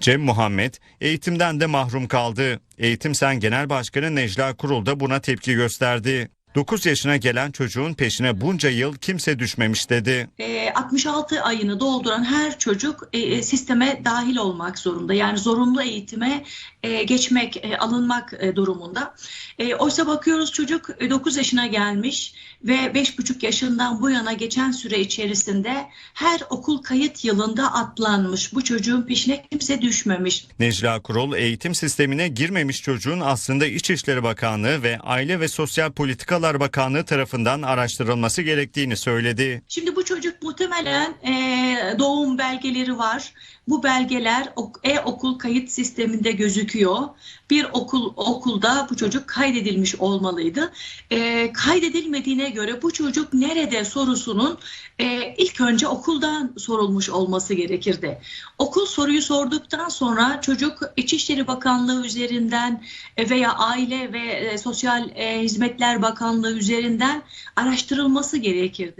Cem Muhammed eğitimden de mahrum kaldı. Eğitim Sen Genel Başkanı Necla Kurul da buna tepki gösterdi. 9 yaşına gelen çocuğun peşine bunca yıl kimse düşmemiş dedi. E, 66 ayını dolduran her çocuk e, e, sisteme dahil olmak zorunda. Yani zorunlu eğitime e, geçmek, e, alınmak e, durumunda. E, oysa bakıyoruz çocuk e, 9 yaşına gelmiş ve 5,5 yaşından bu yana geçen süre içerisinde her okul kayıt yılında atlanmış. Bu çocuğun peşine kimse düşmemiş. Necla Kurul eğitim sistemine girmemiş çocuğun aslında İçişleri Bakanlığı ve Aile ve Sosyal Politikalar Bakanlığı tarafından araştırılması gerektiğini söyledi. Şimdi bu muhtemelen e, doğum belgeleri var. Bu belgeler ok- e-okul kayıt sisteminde gözüküyor. Bir okul okulda bu çocuk kaydedilmiş olmalıydı. E, kaydedilmediğine göre bu çocuk nerede sorusunun e, ilk önce okuldan sorulmuş olması gerekirdi. Okul soruyu sorduktan sonra çocuk İçişleri Bakanlığı üzerinden e, veya Aile ve e, Sosyal e, Hizmetler Bakanlığı üzerinden araştırılması gerekirdi.